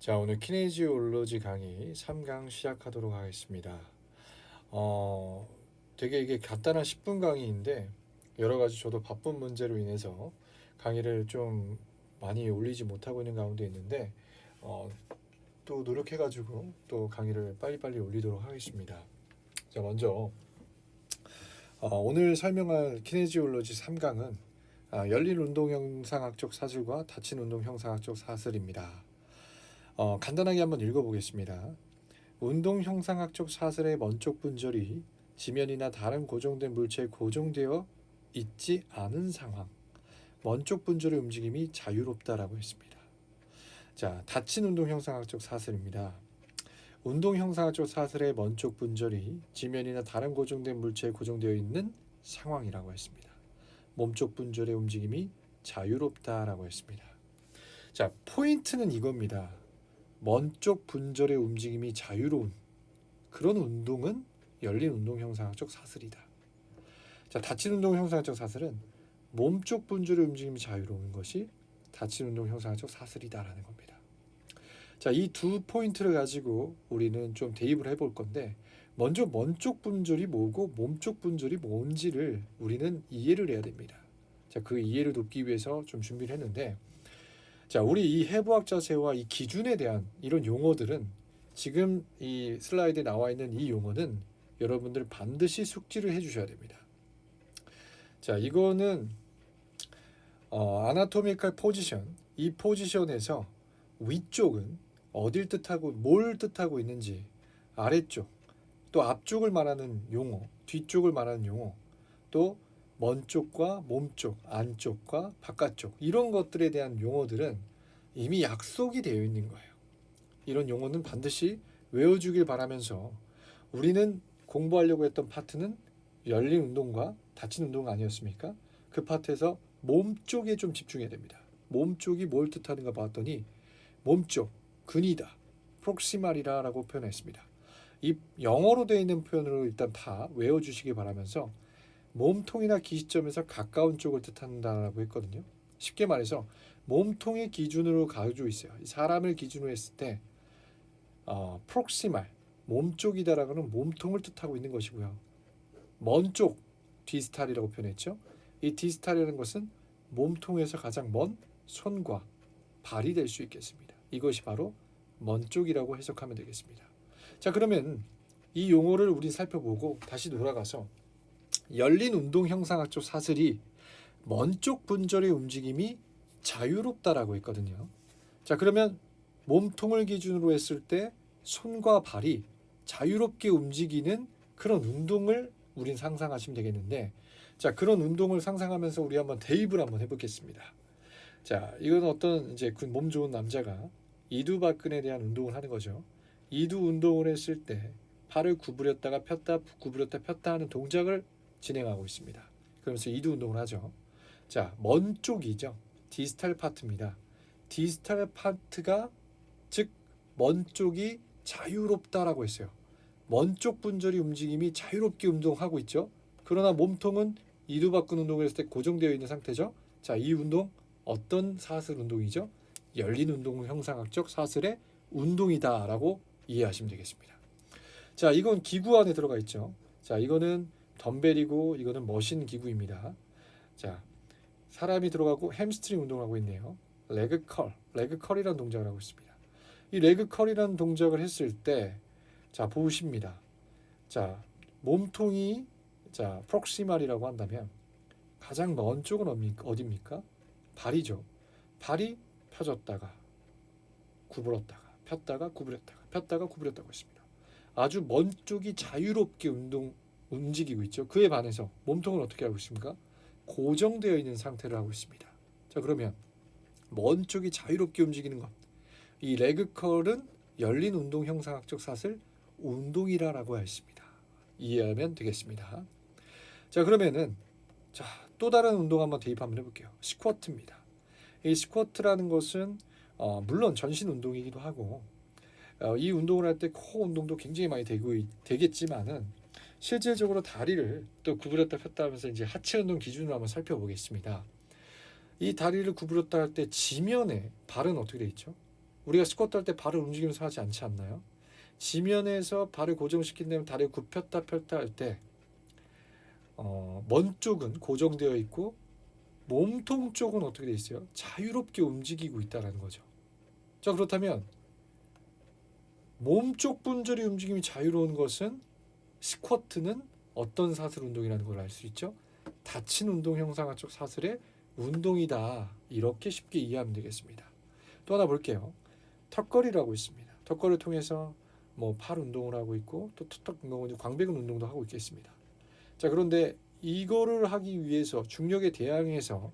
자, 오늘 키네지올로지 강의 3강 시작하도록 하겠습니다. 어, 되게 이게 간단한 10분 강의인데 여러 가지 저도 바쁜 문제로 인해서 강의를 좀 많이 올리지 못하고 있는 가운데 있는데 어, 또 노력해 가지고 또 강의를 빨리빨리 올리도록 하겠습니다. 자, 먼저 어, 오늘 설명할 키네지올로지 3강은 아, 열린 운동 형상학적 사슬과 닫힌 운동 형상학적 사슬입니다. 어, 간단하게 한번 읽어보겠습니다. 운동 형상학적 사슬의 먼쪽 분절이 지면이나 다른 고정된 물체에 고정되어 있지 않은 상황. 먼쪽 분절의 움직임이 자유롭다라고 했습니다. 자, 닫힌 운동 형상학적 사슬입니다. 운동 형상학적 사슬의 먼쪽 분절이 지면이나 다른 고정된 물체에 고정되어 있는 상황이라고 했습니다. 몸쪽 분절의 움직임이 자유롭다라고 했습니다. 자, 포인트는 이겁니다. 먼 쪽 분절의 움직임이 자유로운 그런 운동은 열린 운동 형상학적 사슬이다. 자, 닫힌 운동 형상학적 사슬은 몸 쪽 분절의 움직임이 자유로운 것이 닫힌 운동 형상학적 사슬이다라는 겁니다. 자, 이 두 포인트를 가지고 우리는 좀 대입을 해볼 건데 먼저 먼 쪽 분절이 뭐고 몸 쪽 분절이 뭔지를 우리는 이해를 해야 됩니다. 자, 그 이해를 돕기 위해서 좀 준비를 했는데 자, 우리 이 해부학 자세와 이 기준에 대한 이런 용어들은 지금 이 슬라이드에 나와 있는 이 용어는 여러분들 반드시 숙지를 해주셔야 됩니다. 자, 이거는 어, 아나토미컬 포지션 이 포지션에서 위쪽은 어딜 뜻하고 뭘 뜻하고 있는지 아래쪽 또 앞쪽을 말하는 용어 뒤쪽을 말하는 용어 또 먼 쪽과 몸 쪽, 안쪽과 바깥쪽 이런 것들에 대한 용어들은 이미 약속이 되어 있는 거예요. 이런 용어는 반드시 외워주길 바라면서 우리는 공부하려고 했던 파트는 열린 운동과 닫힌 운동 아니었습니까? 그 파트에서 몸 쪽에 좀 집중해야 됩니다. 몸 쪽이 뭘 뜻하는가 봤더니 몸 쪽, 근이다, 프록시말이라라고 표현했습니다. 이 영어로 되어 있는 표현으로 일단 다 외워주시기 바라면서 몸통이나 기시점에서 가까운 쪽을 뜻한다라고 했거든요. 쉽게 말해서 몸통의 기준으로 가지고 있어요. 사람을 기준으로 했을 때 어, 프록시말 몸쪽이다라고는 몸통을 뜻하고 있는 것이고요. 먼 쪽 디스탈이라고 표현했죠. 이 디스탈이라는 것은 몸통에서 가장 먼 손과 발이 될 수 있겠습니다. 이것이 바로 먼 쪽이라고 해석하면 되겠습니다. 자 그러면 이 용어를 우리 살펴보고 다시 돌아가서 열린 운동 형상학적 사슬이 먼 쪽 분절의 움직임이 자유롭다라고 했거든요. 자, 그러면 몸통을 기준으로 했을 때 손과 발이 자유롭게 움직이는 그런 운동을 우린 상상하시면 되겠는데 자, 그런 운동을 상상하면서 우리 한번 대입을 한번 해 보겠습니다. 자, 이건 어떤 이제 그몸 좋은 남자가 이두박근에 대한 운동을 하는 거죠. 이두 운동을 했을 때 팔을 구부렸다가 폈다 구부렸다 폈다 하는 동작을 진행하고 있습니다. 그러면서 이두 운동을 하죠. 자, 먼 쪽이죠. 디스탈 파트입니다. 디스탈 파트가 즉 먼 쪽이 자유롭다라고 했어요. 먼 쪽 분절이 움직임이 자유롭게 운동하고 있죠. 그러나 몸통은 이두박근 운동을 했을 때 고정되어 있는 상태죠. 자, 이 운동 어떤 사슬 운동이죠? 열린 운동 형상학적 사슬의 운동이다라고 이해하시면 되겠습니다. 자, 이건 기구 안에 들어가 있죠. 자, 이거는 덤벨이고 이거는 머신 기구입니다. 자, 사람이 들어가고 햄스트링 운동을 하고 있네요. 레그 컬, 레그 컬이라는 동작을 하고 있습니다. 이 레그 컬이라는 동작을 했을 때, 자 보십니다. 자 몸통이 자 프록시말이라고 한다면 가장 먼 쪽은? 어딥니까? 발이죠. 발이 펴졌다가 구부렀다가 폈다가 구부렸다가 폈다가 구부렸다고 했습니다. 아주 먼 쪽이 자유롭게 운동 움직이고 있죠. 그에 반해서 몸통은 어떻게 하고 있습니까? 고정되어 있는 상태를 하고 있습니다. 자 그러면 먼 쪽이 자유롭게 움직이는 것. 이 레그컬은 열린 운동 형상학적 사슬 운동이라라고 했습니다. 이해하면 되겠습니다. 자 그러면은 자 또 다른 운동 한번 대입 한번 해볼게요. 스쿼트입니다. 이 스쿼트라는 것은 어, 물론 전신 운동이기도 하고 어, 이 운동을 할 때 코어 운동도 굉장히 많이 되고 되겠지만은 실질적으로 다리를 또 구부렸다 폈다 하면서 이제 하체 운동 기준으로 한번 살펴보겠습니다. 이 다리를 구부렸다 할 때 지면에 발은 어떻게 돼 있죠? 우리가 스쿼트 할 때 발을 움직이면서 하지 않지 않나요? 지면에서 발을 고정시킨 다음에 다리를 굽혔다 폈다 할때 어, 먼 쪽은 고정되어 있고 몸통 쪽은 어떻게 돼 있어요? 자유롭게 움직이고 있다라는 거죠. 자 그렇다면 몸 쪽 분절이 움직임이 자유로운 것은 스쿼트는 어떤 사슬 운동이라는 걸 알 수 있죠. 닫힌 운동 형상화 쪽 사슬의 운동이다. 이렇게 쉽게 이해하면 되겠습니다. 또 하나 볼게요. 턱걸이라고 있습니다. 턱걸이를 통해서 뭐 팔 운동을 하고 있고 또 턱 운동은 광배근 운동도 하고 있겠습니다. 자 그런데 이거를 하기 위해서 중력에 대항해서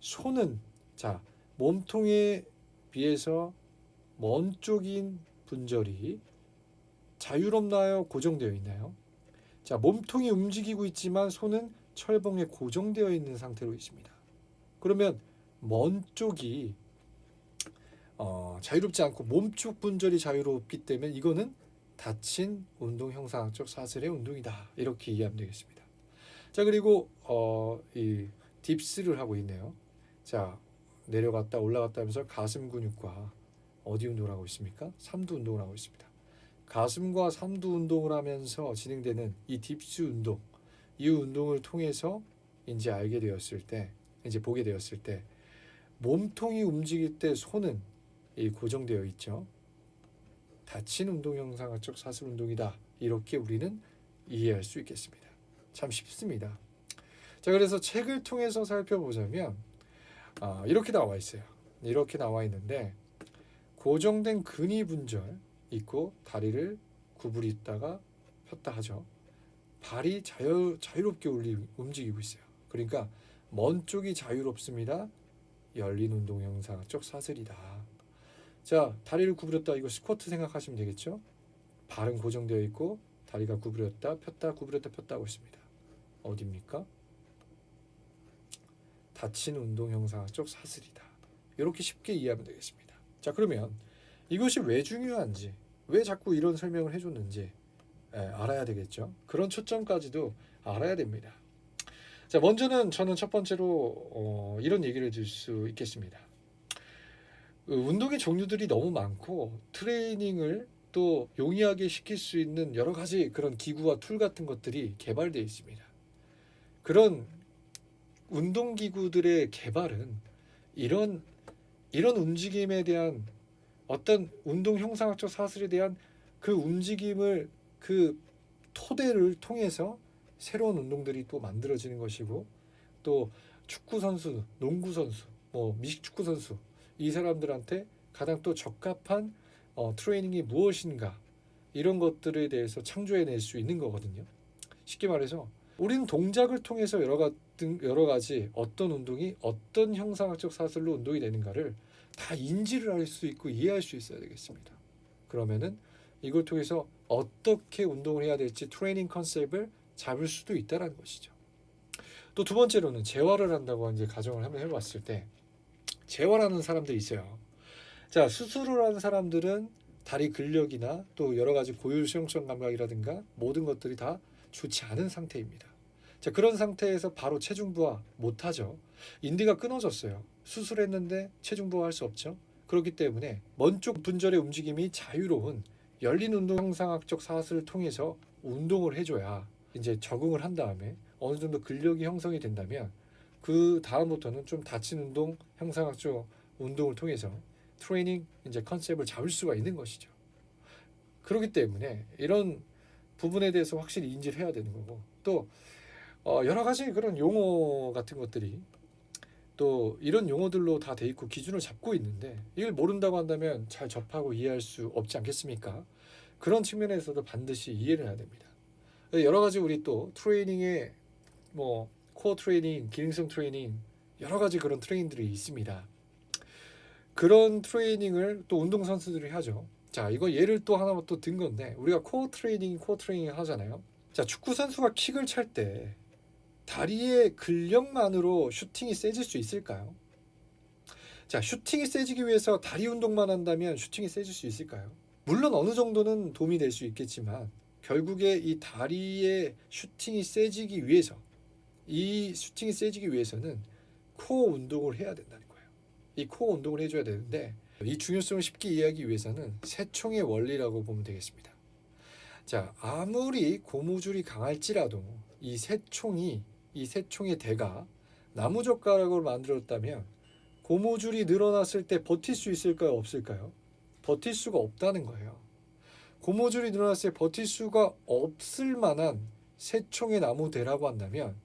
손은 자 몸통에 비해서 먼 쪽인 분절이 자유롭나요? 고정되어 있나요? 자 몸통이 움직이고 있지만 손은 철봉에 고정되어 있는 상태로 있습니다. 그러면 먼 쪽이 어, 자유롭지 않고 몸쪽 분절이 자유롭기 때문에 이거는 닫힌 운동 형상학적 사슬의 운동이다 이렇게 이해하면 되겠습니다. 자 그리고 어, 이 딥스를 하고 있네요. 자 내려갔다 올라갔다 하면서 가슴 근육과 어디 운동을 하고 있습니까? 삼두 운동을 하고 있습니다. 가슴과 삼두 운동을 하면서 진행되는 이 딥스 운동, 이 운동을 통해서 이제 알게 되었을 때, 이제 보게 되었을 때, 몸통이 움직일 때 손은 이 고정되어 있죠. 닫힌 운동 형상학 적 사슬 운동이다. 이렇게 우리는 이해할 수 있겠습니다. 참 쉽습니다. 자, 그래서 책을 통해서 살펴보자면 아, 이렇게 나와 있어요. 이렇게 나와 있는데 고정된 근위 분절 있고 다리를 구부리다가 폈다 하죠. 발이 자유, 자유롭게 움직이고 있어요. 그러니까 먼 쪽이 자유롭습니다. 열린 운동 형상적 사슬이다. 자, 다리를 구부렸다 이거 스쿼트 생각하시면 되겠죠? 발은 고정되어 있고 다리가 구부렸다 폈다 구부렸다 폈다 하고 있습니다. 어디입니까? 닫힌 운동 형상적 사슬이다. 이렇게 쉽게 이해하면 되겠습니다. 자, 그러면 이것이 왜 중요한지, 왜 자꾸 이런 설명을 해줬는지 예, 알아야 되겠죠. 그런 초점까지도 알아야 됩니다. 자, 먼저는 저는 첫 번째로 어, 이런 얘기를 드릴 수 있겠습니다. 그 운동의 종류들이 너무 많고 트레이닝을 또 용이하게 시킬 수 있는 여러 가지 그런 기구와 툴 같은 것들이 개발되어 있습니다. 그런 운동 기구들의 개발은 이런 이런 움직임에 대한 어떤 운동 형상학적 사슬에 대한 그 움직임을 그 토대를 통해서 새로운 운동들이 또 만들어지는 것이고 또 축구 선수, 농구 선수, 뭐 미식 축구 선수 이 사람들한테 가장 또 적합한 어, 트레이닝이 무엇인가 이런 것들에 대해서 창조해낼 수 있는 거거든요. 쉽게 말해서 우리는 동작을 통해서 여러 가지 여러 가지 어떤 운동이 어떤 형상학적 사슬로 운동이 되는가를 다 인지를 할 수 있고 이해할 수 있어야 되겠습니다. 그러면은 이걸 통해서 어떻게 운동을 해야 될지 트레이닝 컨셉을 잡을 수도 있다라는 것이죠. 또 두 번째로는 재활을 한다고 이제 가정을 한번 해봤을 때 재활하는 사람들이 있어요. 자 수술을 하는 사람들은 다리 근력이나 또 여러 가지 고율 수용성 감각이라든가 모든 것들이 다 좋지 않은 상태입니다. 자 그런 상태에서 바로 체중 부하 못 하죠. 인대가 끊어졌어요. 수술했는데 체중 부하할 수 없죠. 그렇기 때문에 먼 쪽 분절의 움직임이 자유로운 열린 운동 형상학적 사슬을 통해서 운동을 해줘야 이제 적응을 한 다음에 어느 정도 근력이 형성이 된다면 그 다음부터는 좀 닫힌 운동 형상학적 운동을 통해서 트레이닝 이제 컨셉을 잡을 수가 있는 것이죠. 그렇기 때문에 이런 부분에 대해서 확실히 인지를 해야 되는 거고 또 어, 여러 가지 그런 용어 같은 것들이 또 이런 용어들로 다 돼 있고 기준을 잡고 있는데 이걸 모른다고 한다면 잘 접하고 이해할 수 없지 않겠습니까? 그런 측면에서도 반드시 이해를 해야 됩니다. 여러 가지 우리 또 트레이닝의 뭐 코어 트레이닝, 기능성 트레이닝 여러 가지 그런 트레이닝들이 있습니다. 그런 트레이닝을 또 운동 선수들이 하죠. 자, 이거 예를 또 하나 또 든 건데 우리가 코어 트레이닝, 코어 트레이닝 하잖아요. 자, 축구 선수가 킥을 찰때 다리의 근력만으로 슈팅이 세질 수 있을까요? 자, 슈팅이 세지기 위해서 다리 운동만 한다면 슈팅이 세질 수 있을까요? 물론 어느 정도는 도움이 될 수 있겠지만 결국에 이 다리의 슈팅이 세지기 위해서 이 슈팅이 세지기 위해서는 코어 운동을 해야 된다는 거예요. 이 코어 운동을 해줘야 되는데 이 중요성을 쉽게 이해하기 위해서는 세총의 원리라고 보면 되겠습니다. 자, 아무리 고무줄이 강할지라도 이 세총이 이 세총의 대가 나무젓가락으로 만들었다면 고무줄이 늘어났을 때 버틸 수 있을까요? 없을까요? 버틸 수가 없다는 거예요. 고무줄이 늘어났을 때 버틸 수가 없을 만한 세총의 나무대라고 한다면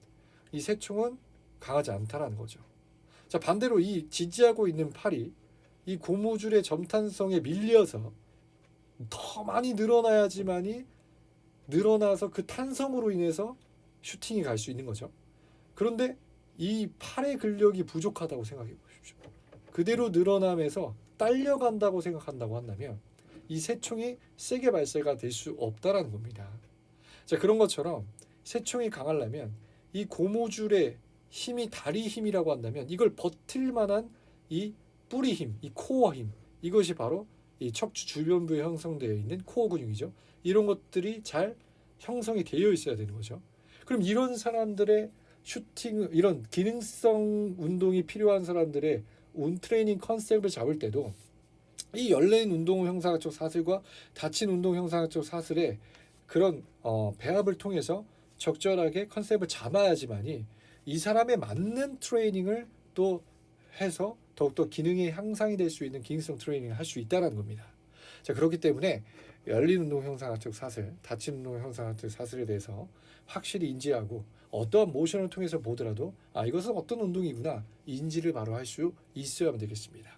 이 세총은 강하지 않다라는 거죠. 자 반대로 이 지지하고 있는 팔이 이 고무줄의 점탄성에 밀려서 더 많이 늘어나야지만이 늘어나서 그 탄성으로 인해서 슈팅이 갈 수 있는 거죠. 그런데 이 팔의 근력이 부족하다고 생각해 보십시오. 그대로 늘어나면서 딸려간다고 생각한다고 한다면 이 새총이 세게 발사가 될 수 없다라는 겁니다. 자 그런 것처럼 새총이 강하려면 이 고무줄의 힘이 다리 힘이라고 한다면 이걸 버틸 만한 이 뿌리 힘, 이 코어 힘 이것이 바로 이 척추 주변부에 형성되어 있는 코어 근육이죠. 이런 것들이 잘 형성이 되어 있어야 되는 거죠. 그럼 이런 사람들의 슈팅 이런 기능성 운동이 필요한 사람들의 운 트레이닝 컨셉을 잡을 때도 이 열린 운동 형상학적 사슬과 닫힌 운동 형상학적 사슬의 그런 어, 배합을 통해서 적절하게 컨셉을 잡아야지만이 이 사람에 맞는 트레이닝을 또 해서 더욱더 기능이 향상이 될 수 있는 기능성 트레이닝을 할 수 있다는 겁니다. 자 그렇기 때문에 열린 운동 형상학적 사슬, 닫힌 운동 형상학적 사슬에 대해서 확실히 인지하고 어떠한 모션을 통해서 보더라도 아 이것은 어떤 운동이구나 인지를 바로 할 수 있어야만 되겠습니다.